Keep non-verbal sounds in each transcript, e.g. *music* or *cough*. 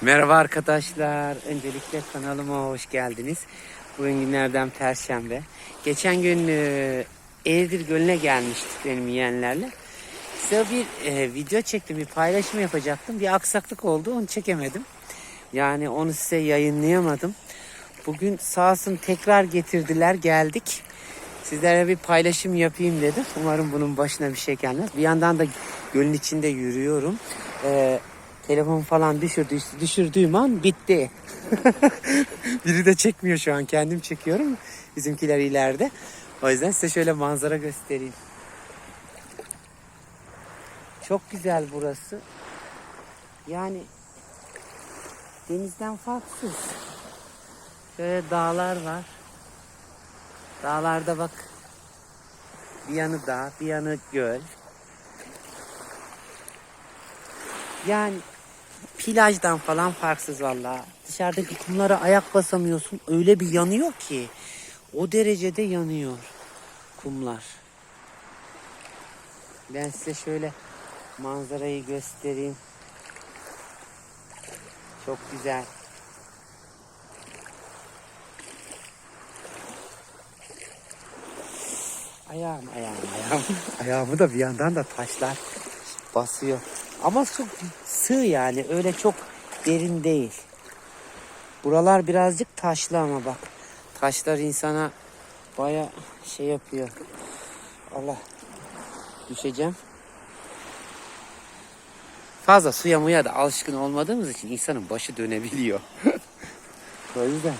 Merhaba arkadaşlar. Öncelikle kanalıma hoş geldiniz. Bugün günlerden Perşembe. Geçen gün e, Eğirdir Gölü'ne gelmiştik benim yeğenlerle. Size bir e, video çektim, bir paylaşım yapacaktım. Bir aksaklık oldu, onu çekemedim. Yani onu size yayınlayamadım. Bugün sağ olsun tekrar getirdiler, geldik. Sizlere bir paylaşım yapayım dedim. Umarım bunun başına bir şey gelmez. Bir yandan da gölün içinde yürüyorum. Ee, telefon falan düşürdü, düşürdüğüm an bitti. *laughs* Biri de çekmiyor şu an. Kendim çekiyorum. Bizimkiler ileride. O yüzden size şöyle manzara göstereyim. Çok güzel burası. Yani denizden farksız. Şöyle dağlar var. Dağlarda bak bir yanı dağ, bir yanı göl. Yani plajdan falan farksız valla. Dışarıdaki kumlara ayak basamıyorsun. Öyle bir yanıyor ki. O derecede yanıyor kumlar. Ben size şöyle manzarayı göstereyim. Çok güzel. Ayağım, ayağım, ayağım. Ayağımı da bir yandan da taşlar basıyor. Ama su sığ yani öyle çok derin değil. Buralar birazcık taşlı ama bak. Taşlar insana baya şey yapıyor. Allah düşeceğim. Fazla suya muya da alışkın olmadığımız için insanın başı dönebiliyor. *laughs* o yüzden.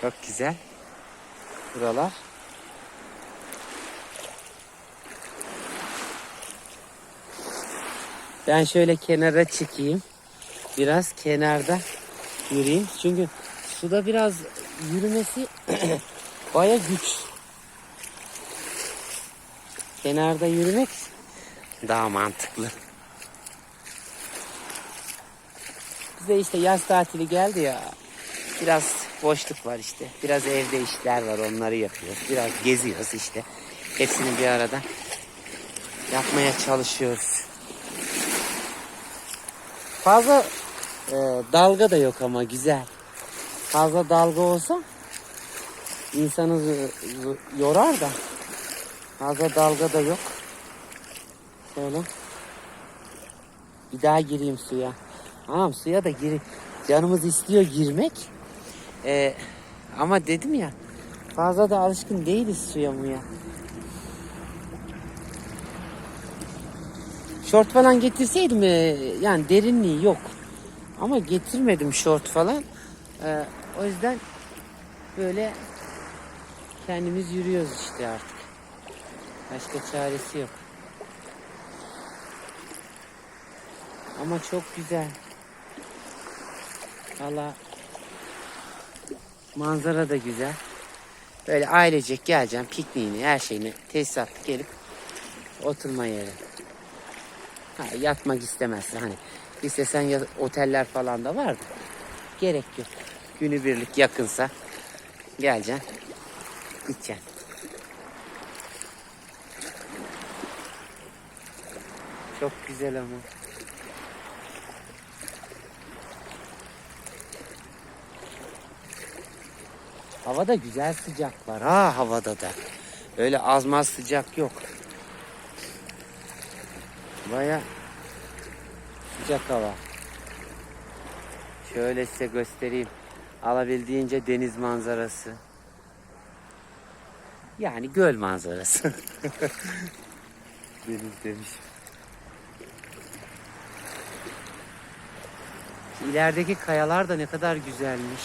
Çok güzel. Buralar. Ben şöyle kenara çıkayım. Biraz kenarda yürüyeyim. Çünkü suda biraz yürümesi *clears throat* baya güç. Kenarda yürümek daha mantıklı. Bize işte yaz tatili geldi ya. Biraz boşluk var işte. Biraz evde işler var onları yapıyoruz. Biraz geziyoruz işte. Hepsini bir arada yapmaya çalışıyoruz. Fazla e, dalga da yok ama güzel. Fazla dalga olsa insanı yorar da fazla dalga da yok. Şöyle. Bir daha gireyim suya. Tamam suya da gir. Canımız istiyor girmek. Ee, ama dedim ya fazla da alışkın değiliz suya muya. Şort falan getirseydim e, yani derinliği yok. Ama getirmedim şort falan. Ee, o yüzden böyle kendimiz yürüyoruz işte artık. Başka çaresi yok. Ama çok güzel. Valla manzara da güzel. Böyle ailecek geleceğim pikniğini her şeyini tesisatlı gelip oturma yeri. Ha, yatmak istemezsin hani istesen ya, oteller falan da vardı. Gerek yok. Günübirlik yakınsa geleceksin gideceksin. Çok güzel ama. Havada güzel sıcak var ha havada da. Öyle azmaz sıcak yok. Baya sıcak hava. Şöyle size göstereyim. Alabildiğince deniz manzarası. Yani göl manzarası. *laughs* deniz demiş. İlerideki kayalar da ne kadar güzelmiş.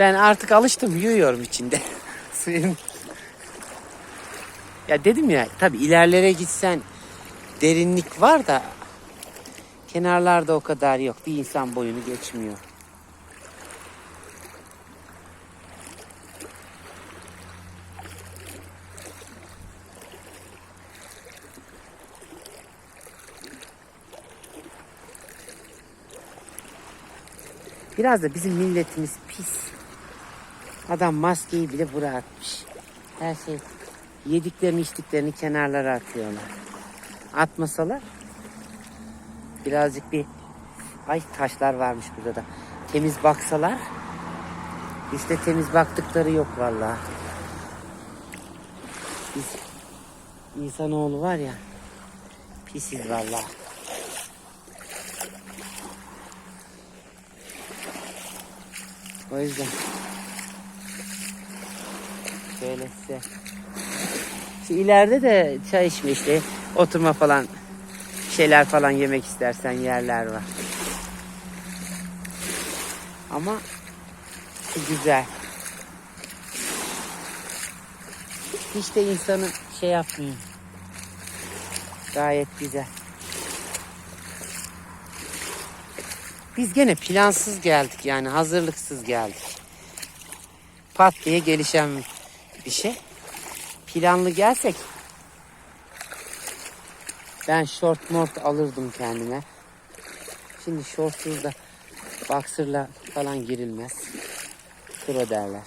Ben artık alıştım yiyorum içinde. *laughs* Suyun. ya dedim ya tabi ilerlere gitsen derinlik var da kenarlarda o kadar yok. Bir insan boyunu geçmiyor. Biraz da bizim milletimiz pis. Adam maskeyi bile buraya atmış. Her şey yediklerini içtiklerini kenarlara atıyorlar. Atmasalar birazcık bir ay taşlar varmış burada da. Temiz baksalar işte temiz baktıkları yok vallahi. Biz insanoğlu var ya pisiz vallahi. O yüzden şöyle size şu ileride de çay içme işte oturma falan şeyler falan yemek istersen yerler var. Ama güzel. Hiç de insanı şey yapmıyor. Gayet güzel. Biz gene plansız geldik yani hazırlıksız geldik. Pat diye gelişen bir şey. Planlı gelsek ben short mort alırdım kendime. Şimdi shortsuz da boxer'la falan girilmez. Pro derler.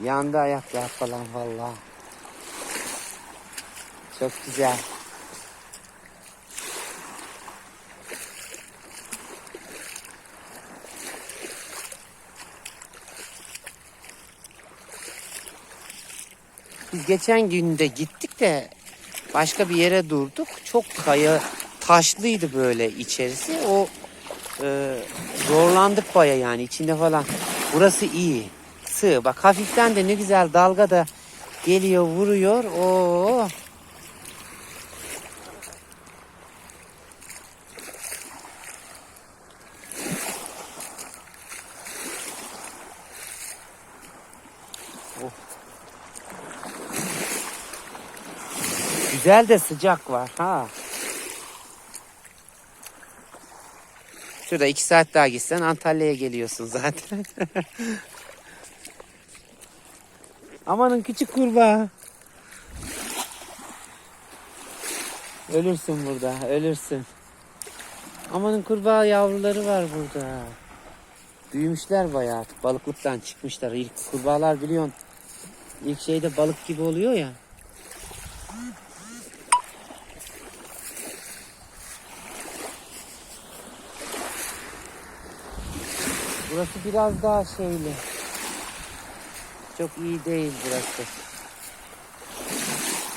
Yandı ayaklar falan vallahi. Çok güzel. Biz geçen günde gittik de başka bir yere durduk. Çok kaya taşlıydı böyle içerisi. O e, zorlandık baya yani içinde falan. Burası iyi. Sığ. Bak hafiften de ne güzel dalga da geliyor vuruyor. Oo. Güzel de sıcak var ha. Şurada iki saat daha gitsen Antalya'ya geliyorsun zaten. *laughs* Amanın küçük kurbağa. Ölürsün burada, ölürsün. Amanın kurbağa yavruları var burada. Büyümüşler bayağı artık. Balıklıktan çıkmışlar. İlk kurbağalar biliyorsun. İlk şeyde balık gibi oluyor ya. Burası biraz daha şeyli. Çok iyi değil burası.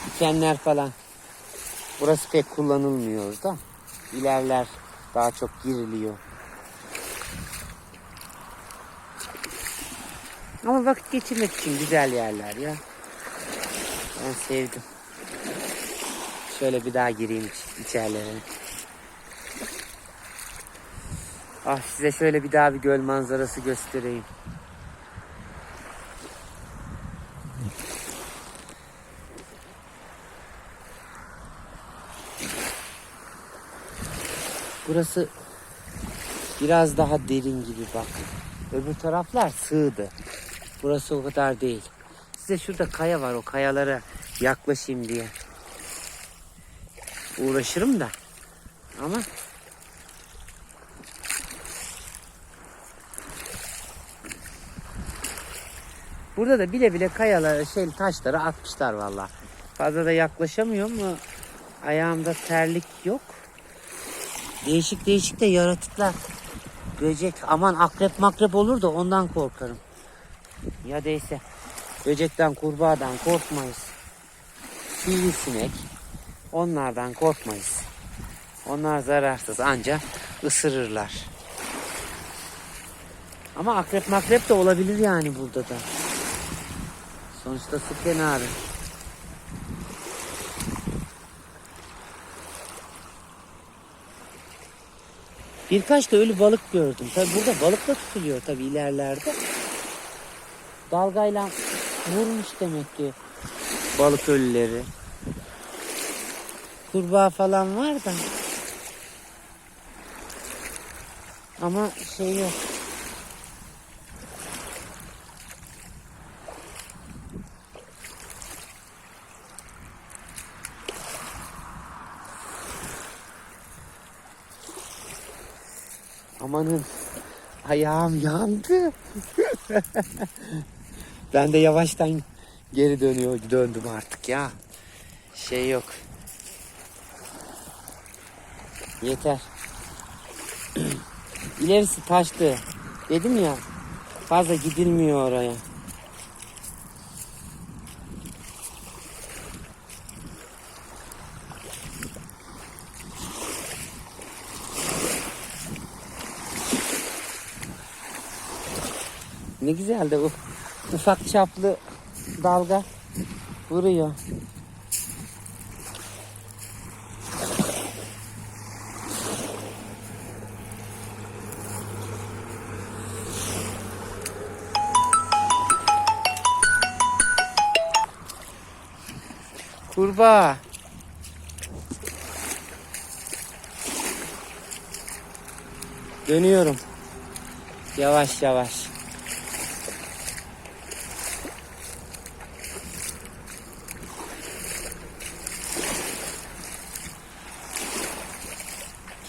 Dikenler falan. Burası pek kullanılmıyor da. İlerler daha çok giriliyor. Ama vakit geçirmek için güzel yerler ya. Ben sevdim. Şöyle bir daha gireyim iç- içerilerine. Ah size şöyle bir daha bir göl manzarası göstereyim. Burası biraz daha derin gibi bak. Öbür taraflar sığdı. Burası o kadar değil. Size şurada kaya var o kayalara yaklaşayım diye. Uğraşırım da. Ama Burada da bile bile kayaları, şey taşları atmışlar valla. Fazla da yaklaşamıyorum ama ayağımda terlik yok. Değişik değişik de yaratıklar. Böcek aman akrep makrep olur da ondan korkarım. Ya değilse böcekten kurbağadan korkmayız. Sivrisinek onlardan korkmayız. Onlar zararsız anca ısırırlar. Ama akrep makrep de olabilir yani burada da. Sonuçta su kenarı. Birkaç da ölü balık gördüm. Tabi burada balık da tutuluyor tabi ilerlerde. Dalgayla vurmuş demek ki balık ölüleri. Kurbağa falan var da. Ama şey yok. Amanın ayağım yandı. *laughs* ben de yavaştan geri dönüyor döndüm artık ya. Şey yok. Yeter. *clears throat* İlerisi taştı. Dedim ya fazla gidilmiyor oraya. Ne güzel de bu ufak çaplı dalga vuruyor. Kurbağa. Dönüyorum. Yavaş yavaş.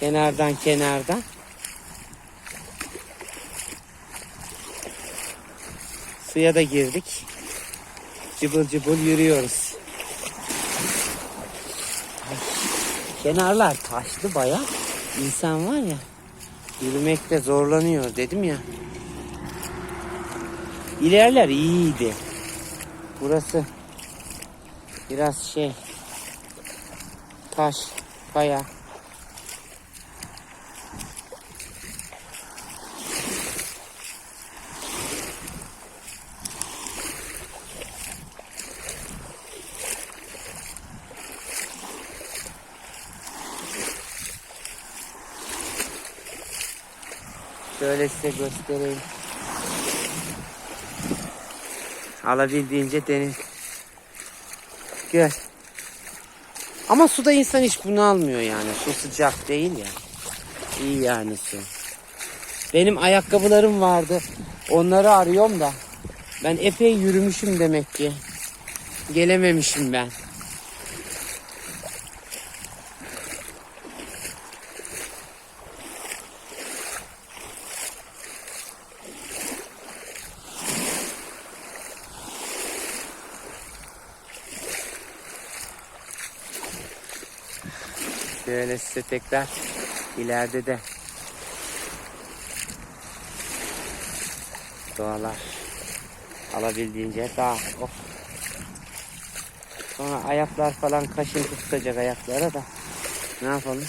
Kenardan kenardan. Suya da girdik. Cıbıl cıbıl yürüyoruz. Kenarlar taşlı baya. İnsan var ya yürümekte zorlanıyor dedim ya. İlerler iyiydi. Burası biraz şey taş, kaya. Şöyle size göstereyim. Alabildiğince deniz. Gör. Ama suda insan hiç bunu almıyor yani. Su sıcak değil ya. İyi yani su. Benim ayakkabılarım vardı. Onları arıyorum da. Ben epey yürümüşüm demek ki. Gelememişim ben. Şöyle size tekrar ileride de doğalar alabildiğince daha of. Sonra ayaklar falan kaşıntı tutacak ayaklara da ne yapalım?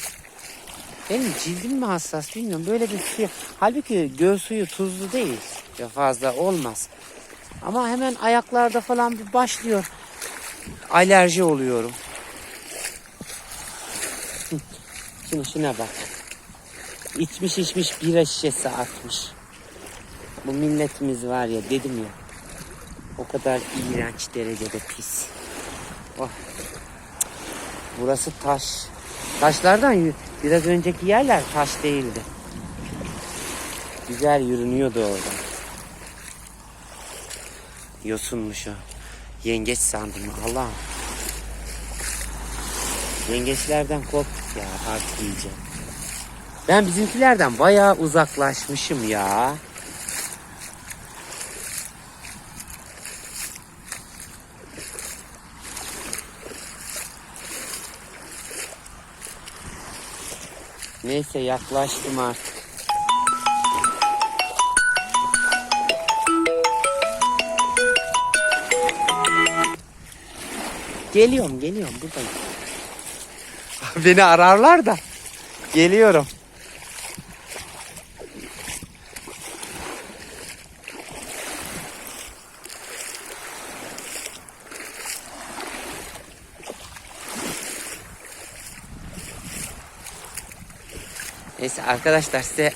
Benim cildim mi hassas bilmiyorum. Böyle bir suyu. Halbuki göl suyu tuzlu değil. Ya fazla olmaz. Ama hemen ayaklarda falan bir başlıyor. Alerji oluyorum. Şimdi şuna bak. İçmiş içmiş bira şişesi atmış. Bu milletimiz var ya dedim ya. O kadar iğrenç derecede pis. Oh. Burası taş. Taşlardan biraz önceki yerler taş değildi. Güzel yürünüyordu orada. Yosunmuş o. Yengeç sandım. Allah'ım. Yengeçlerden korktuk ya artık iyice. Ben bizimkilerden bayağı uzaklaşmışım ya. Neyse yaklaştım artık. Geliyorum geliyorum buradayım. *laughs* Beni ararlar da. Geliyorum. Neyse arkadaşlar size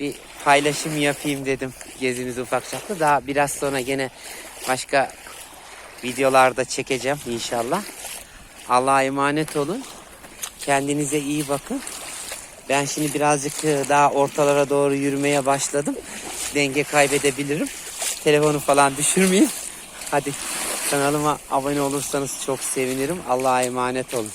bir paylaşım yapayım dedim gezimiz ufak çaplı. Daha biraz sonra gene başka videolarda çekeceğim inşallah. Allah'a emanet olun. Kendinize iyi bakın. Ben şimdi birazcık e, daha ortalara doğru yürümeye başladım. Denge kaybedebilirim. Telefonu falan düşürmeyeyim. Hadi kanalıma abone olursanız çok sevinirim. Allah'a emanet olun.